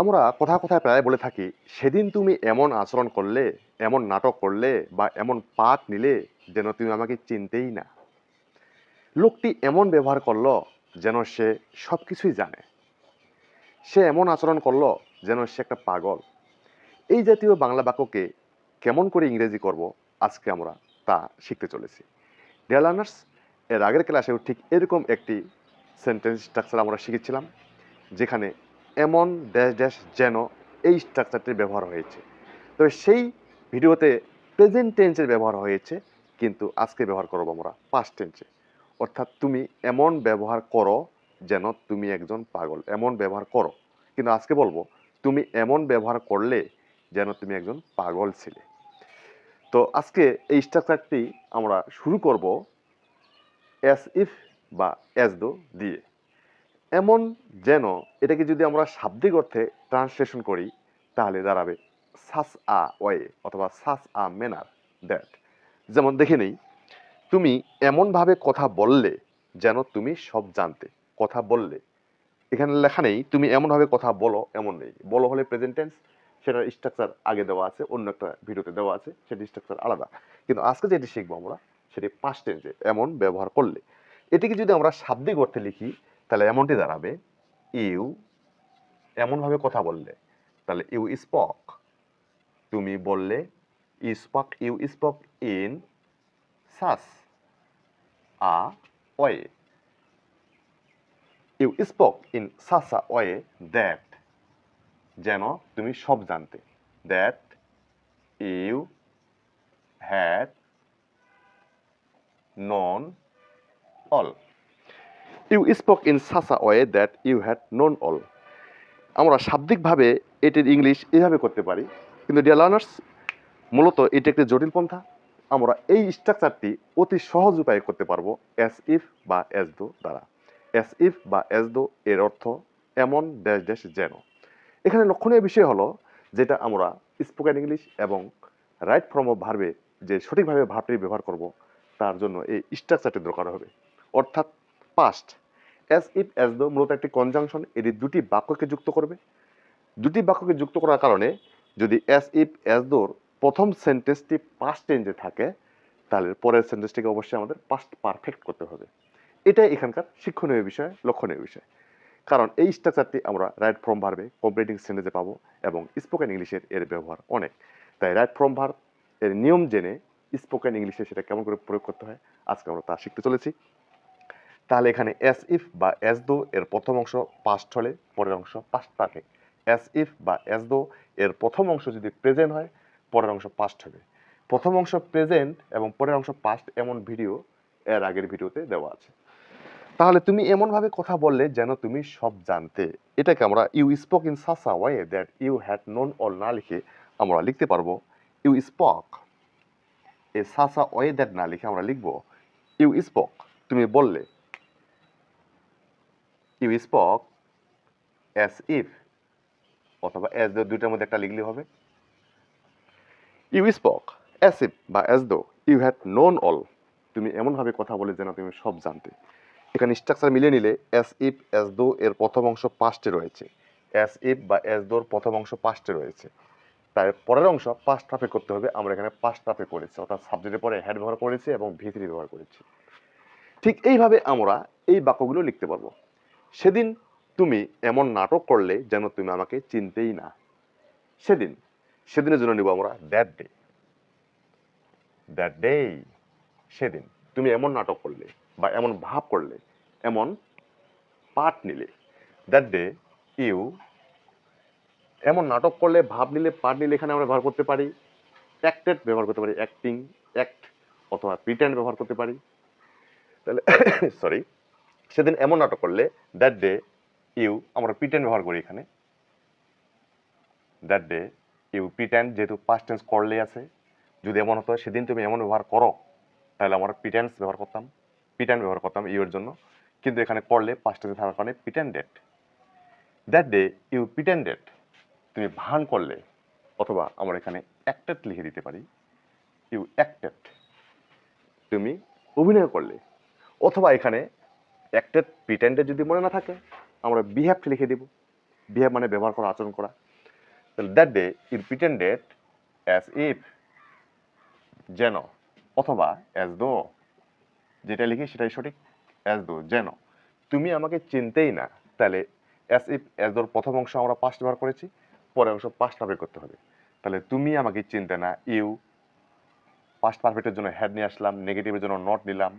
আমরা কথা কথায় প্রায় বলে থাকি, সেদিন তুমি এমন আচরণ করলে, এমন নাটক করলে বা এমন পাঠ নিলে যেন তুমি আমাকে চিনতেই না। লোকটি এমন ব্যবহার করল যেন সে সব কিছুই জানে। সে এমন আচরণ করল যেন সে একটা পাগল। এই জাতীয় বাংলা বাক্যকে কেমন করে ইংরেজি করব আজকে আমরা তা শিখতে চলেছি। ডিয়ার লার্নার্স এর আগের ক্লাসেও ঠিক এরকম একটি সেন্টেন্স স্ট্রাকচার আমরা শিখেছিলাম, যেখানে এমন ড্যাশ ড্যাশ যেন এই স্ট্রাকচারটির ব্যবহার হয়েছে। তবে সেই ভিডিওতে প্রেজেন্ট টেন্সের ব্যবহার হয়েছে, কিন্তু আজকে ব্যবহার করব আমরা পাস্ট টেন্সে অর্থাৎ তুমি এমন ব্যবহার করো যেন তুমি একজন পাগল। এমন ব্যবহার করো। কিন্তু আজকে বলব, তুমি এমন ব্যবহার করলে যেন তুমি একজন পাগল ছিলে। তো আজকে এই স্ট্রাকচারটি আমরা শুরু করব অ্যাস ইফ বা অ্যাজ দো দিয়ে। এমন যেন এটাকে যদি আমরা শাব্দিক অর্থে ট্রান্সলেশন করি, তাহলে দাঁড়াবে সাস আ ওয়ে অথবা সাস আ মেনার দ্যাট। যেমন দেখে নেই, তুমি এমনভাবে কথা বললে যেন তুমি সব জানতে, কথা বললে। এখানে লেখা নেই, তুমি এমনভাবে কথা বলো, এমন নেই। বলো হলে প্রেজেন্ট টেন্স সেটার স্ট্রাকচার আগে দেওয়া আছে, অন্য একটা ভিডিওতে দেওয়া আছে, সেটি স্ট্রাকচার আলাদা। কিন্তু আজকে যেটি শিখব আমরা, সেটি পাস্ট টেন্সে এমন ব্যবহার করলে। এটিকে যদি আমরা শাব্দিক অর্থে লিখি তাহলে এমনটি দাঁড়াবে, ইউ এমনভাবে কথা বললে, তাহলে ইউ স্পক। তুমি বললে spoke you spoke in such a way you spoke in such such a way that যেন তুমি সব জানতে that you had known all you spoke in such a way that you had known all আমরা শাব্দিকভাবে এটির English এভাবে করতে পারি। কিন্তু ডিয়ার লার্নার্স মূলত এটি একটি জটিল পন্থা। আমরা এই স্ট্রাকচারটি অতি সহজ উপায়ে করতে পারব এস ইফ বা এস দো দ্বারা। এস ইফ বা এস দো এর অর্থ এমন ড্যাশ ড্যাশ যেন। এখানে লক্ষণীয় বিষয় হলো যেটা আমরা স্পোকেন ইংলিশ এবং রাইট ফর্ম অফ ভার্বে যে সঠিকভাবে ভাবটি ব্যবহার করব, তার জন্য এই স্ট্রাকচারটি দরকার হবে। অর্থাৎ past as if as though মূলত একটি কনজাংশন এটি দুটি বাক্যকে যুক্ত করবে। দুটি বাক্যকে যুক্ত করার কারণে যদি অ্যাজ ইফ অ্যাজ দোর প্রথম সেন্টেন্সটি পাস্ট টেন্সে থাকে, তাহলে পরের সেন্টেন্সটিকে অবশ্যই আমাদের পাস্ট পারফেক্ট করতে হবে। এটাই এখানকার শিক্ষণীয় বিষয়, লক্ষণীয় বিষয়। কারণ এই স্ট্রাকচারটি আমরা রাইট ফ্রম ভার্বে কমপ্লিটিং সেন্টেন্সে পাবো এবং স্পোকেন ইংলিশের এর ব্যবহার অনেক। তাই রাইট ফ্রম ভার্ব এর নিয়ম জেনে স্পোকেন ইংলিশে সেটা কেমন করে প্রয়োগ করতে হয়, আজকে আমরা তা শিখতে চলেছি। তাহলে এখানে এস ইফ বা এস দো এর প্রথম অংশ পাস্ট হলে পরের অংশ পাস্ট পারফেক্ট এস ইফ বা এস দো এর প্রথম অংশ যদি প্রেজেন্ট হয়, পরের অংশ পাস্ট হবে। প্রথম অংশ প্রেজেন্ট এবং পরের অংশ পাস্ট এমন ভিডিও এর আগের ভিডিওতে দেওয়া আছে। তাহলে তুমি এমনভাবে কথা বললে যেন তুমি সব জানতে। এটাকে আমরা you spoke in such a way that you had known all না লিখে আমরা লিখতে পারব ইউ স্পক এ সাসা ওয়ে দ্যাট না লিখে আমরা লিখব ইউ স্পক তুমি বললে ইউ স্পক অ্যাস ইফ অথবা অ্যাজ দো দুইটার মধ্যে একটা লিখলে হবে। ইউ স্পক অ্যাস ইফ বা as though you had known all তুমি এমনভাবে কথা বলে যেন তুমি সব জানতে। এখানে স্ট্রাকচার মিলিয়ে নিলে এস ইফ এস দো এর প্রথম অংশ পাস্টে রয়েছে। এস ইফ বা এস দোর প্রথম অংশ পাস্টে রয়েছে। তাই পরের অংশ পাস্ট পারফেক্ট করতে হবে। আমরা এখানে পাস্ট পারফেক্ট করেছি, অর্থাৎ সাবজেক্টের পরে হ্যাড ব্যবহার করেছি এবং ভিতরি ব্যবহার করেছি। ঠিক এইভাবে আমরা এই বাক্যগুলো লিখতে পারব। সেদিন তুমি এমন নাটক করলে যেন তুমি আমাকে চিনতেই না। সেদিন, সেদিনের জন্য নিব আমরা দ্যাট ডে দ্যাট ডে সেদিন তুমি এমন নাটক করলে বা এমন ভাব করলে, এমন পাঠ নিলে। দ্যাট ডে ইউ এমন নাটক করলে, ভাব নিলে, পাঠ নিলে এখানে আমরা ব্যবহার করতে পারি। অ্যাক্টেড ব্যবহার করতে পারি অ্যাক্টিং অ্যাক্ট অথবা প্রিটেন্ড ব্যবহার করতে পারি। তাহলে সরি সেদিন এমন নাটক করলে দ্যাট ডে ইউ আমরা প্রিটেন্ড ব্যবহার করি এখানে। দ্যাট ডে ইউ প্রিটেন্ড যেহেতু পাস্ট টেন্স করলে আছে, যদি এমন হতো, সেদিন তুমি এমন ব্যবহার করো, তাহলে আমরা পিটেন্স ব্যবহার করতাম প্রিটেন্ড ব্যবহার করতাম ইউর জন্য। কিন্তু এখানে করলে পাস্ট টেন্সে থাকার কারণে pretended that day you pretended তুমি ভান করলে, অথবা আমরা এখানে অ্যাক্টেড লিখে দিতে পারি ইউ অ্যাক্টেড তুমি অভিনয় করলে, অথবা এখানে অ্যাক্টেড প্রিটেন্ডেড যদি মনে না থাকে, আমরা বিহেভ লিখে দেব। বিহেভ মানে ব্যবহার করা, আচরণ করা। তাহলে that day it pretended as if যেন অথবা অ্যাজ দো যেটা লিখি সেটাই সঠিক অ্যাজ দো যেন। তুমি আমাকে চিনতেই না, তাহলে অ্যাজ ইফ অ্যাজ দোর প্রথম অংশ আমরা পাস্ট ব্যবহার করেছি, পরের অংশ পাস্ট ব্যবহার করতে হবে। তাহলে তুমি আমাকে চিনতে না ইউ পাস্ট পারফেক্টের জন্য হ্যাড নিয়ে আসলাম নেগেটিভের জন্য নট নিলাম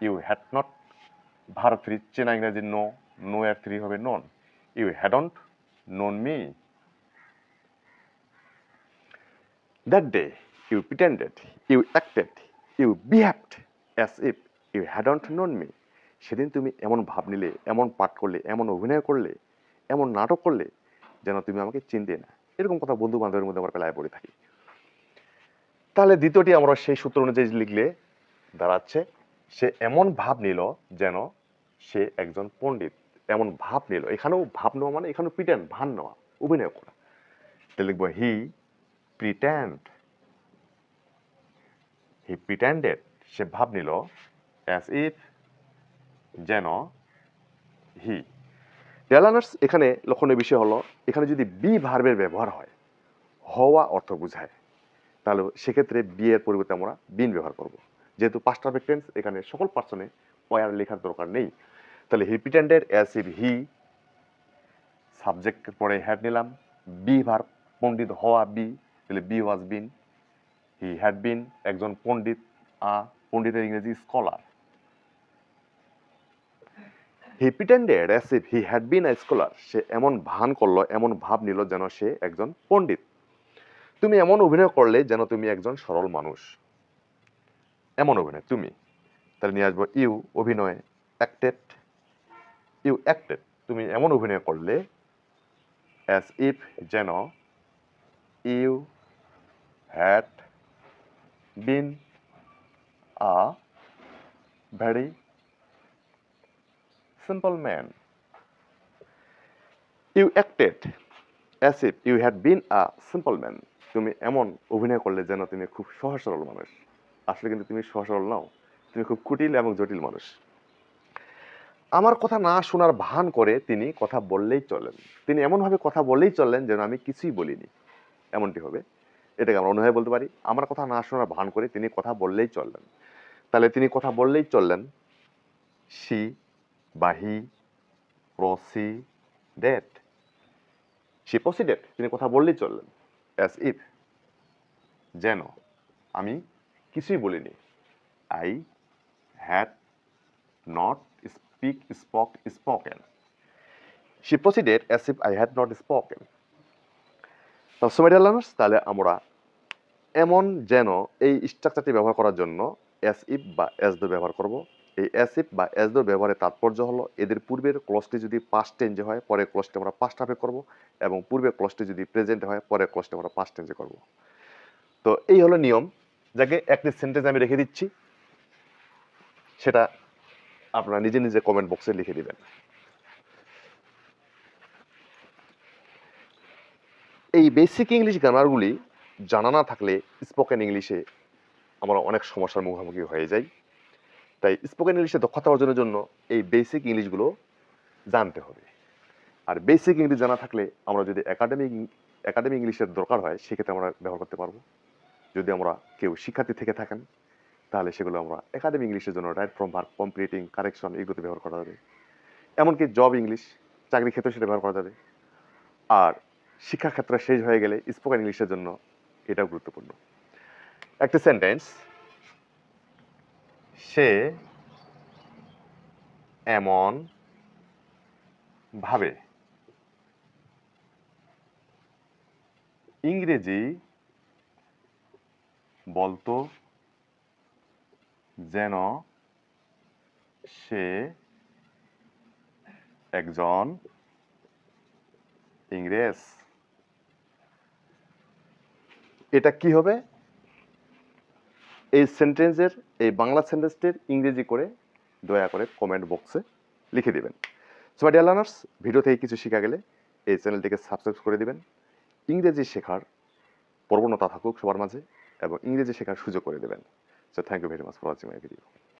ইউ হ্যাড নট ভারত থ্রি চেনা ইংরেজি নো নো এর থ্রি হবে known you hadn't known me that day you pretended you acted you behaved as if you hadn't known me সেদিন তুমি এমন ভাব নিলে, এমন পাঠ করলে, এমন অভিনয় করলে, এমন নাটক করলে যেন তুমি আমাকে চিনতে না। এরকম কথা বন্ধু বান্ধবের মধ্যে আমরা পেলায় পড়ে থাকি। তাহলে দ্বিতীয়টি আমরা সেই সূত্র অনুযায়ী লিখলে দাঁড়াচ্ছে সে এমন ভাব নিল যেন সে একজন পণ্ডিত। এমন ভাব নিল। এখানেও ভাব নেওয়া মানে এখানেও প্রিটেন্ড ভান নেওয়া, অভিনয় করা। লিখব হি প্রিটেন্ড হি প্রিটেন্ডেড সে ভাব নিল অ্যাজ ইফ যেন হি ডেলানার্স এখানে লক্ষণীয় বিষয় হলো, এখানে যদি বি ভার্বের ব্যবহার হয়, হওয়া অর্থ বোঝায়, তাহলে সেক্ষেত্রে বি এর পরিবর্তে আমরা বিন ব্যবহার করব। যেহেতু পাস্ট পারফেক্ট টেন্স এখানে সকল পার্সনে ওয়ার লেখার দরকার নেই। তাহলে he pretended as if he সাবজেক্টের পরে হ্যাড নিলাম। বি ভার পণ্ডিত হওয়া বি তাহলে B was bin he had বিন একজন পণ্ডিত, আ, পণ্ডিতের ইংরেজি scholar he pretended as if he had been a scholar সে এমন ভান করল, এমন ভাব নিল যেন সে একজন পণ্ডিত। তুমি এমন অভিনয় করলে যেন তুমি একজন সরল মানুষ। এমন অভিনয়, তুমি। তাহলে নিয়ে আসব ইউ অভিনয় অ্যাক্টেড ইউ অ্যাক্টেড তুমি এমন অভিনয় করলে অ্যাজ ইফ যেন you had been a very simple man you acted as if you had been a simple man তুমি এমন অভিনয় করলে যেন তুমি খুব সহজ সরল মানুষ। আসলে কিন্তু তুমি সহজ সরল নাও। তুমি খুব কুটিল এবং জটিল মানুষ। আমার কথা না শোনার ভান করে তিনি কথা বললেই চলেন। তিনি এমনভাবে কথা বললেই চললেন যেন আমি কিছুই বলিনি। এমনটি হবে। এটাকে আমরা অনুভবে বলতে পারি। আমার কথা না শোনার ভান করে তিনি কথা বললেই চললেন তাহলে তিনি কথা বললেই চললেন সি বা হি প্রসি ডেট। সে প্রসিডেড তিনি কথা বললেই চললেন অ্যাজ ইফ। যেন। আমি কিছুই বলিনি। I had not speak spoke spoken she proceeded as if I had not spoken learners তাহলে আমরা এমন যেন এই স্ট্রাকচারটি ব্যবহার করার জন্য এস ইফ বা এস দো ব্যবহার করব। এই এস ইফ বা এস দো ব্যবহারের তাৎপর্য হলো এদের পূর্বের ক্লসটি যদি পাস্ট টেঞ্জে হয়, পরের ক্লসটি আমরা পাস্ট হাফে করব এবং পূর্বের ক্লসটি যদি প্রেজেন্ট হয়, পরের ক্লসটি আমরা পাস্ট টেঞ্জে করব। তো এই হলো নিয়ম। যাকে একটি সেন্টেন্স আমি রেখে দিচ্ছি, সেটা আপনারা নিজে নিজে কমেন্ট বক্সে লিখে দিবেন। এই বেসিক ইংলিশ গ্রামারগুলি জানা না থাকলে স্পোকেন ইংলিশে আমরা অনেক সমস্যার মুখোমুখি হয়ে যাই তাই স্পোকেন ইংলিশে দক্ষতা অর্জনের জন্য এই বেসিক ইংলিশগুলো জানতে হবে। আর বেসিক ইংলিশ জানা থাকলে আমরা যদি একাডেমিক একাডেমিক ইংলিশের দরকার হয়, সেক্ষেত্রে আমরা ব্যবহার করতে পারব। যদি আমরা কেউ শিক্ষার্থী থেকে থাকেন, তাহলে সেগুলো আমরা একাডেমিক ইংলিশের জন্য right from verb completing correction এগুলোতে ব্যবহার করা যাবে। এমনকি জব ইংলিশ চাকরি ক্ষেত্রে সেটা ব্যবহার করা যাবে। আর শিক্ষাক্ষেত্র শেষ হয়ে গেলে স্পোকেন ইংলিশের জন্য এটাও গুরুত্বপূর্ণ। একটা সেন্টেন্স সে এমন ভাবে ইংরেজি বলতো যেন সে একজন ইংরেজ। এটা কি হবে? এই সেন্টেন্সের, এই বাংলা সেন্টেন্সটির ইংরেজি করে দয়া করে কমেন্ট বক্সে লিখে দিবেন। সো ডিয়ার লার্নার্স ভিডিও থেকে কিছু শেখা গেলে এই চ্যানেলটিকে সাবস্ক্রাইব করে দিবেন। ইংরেজি শেখার প্রবণতা থাকুক সবার মাঝে। এবং ইংরেজি শেখার সুযোগ করে দেবেন। So thank you very much for watching my video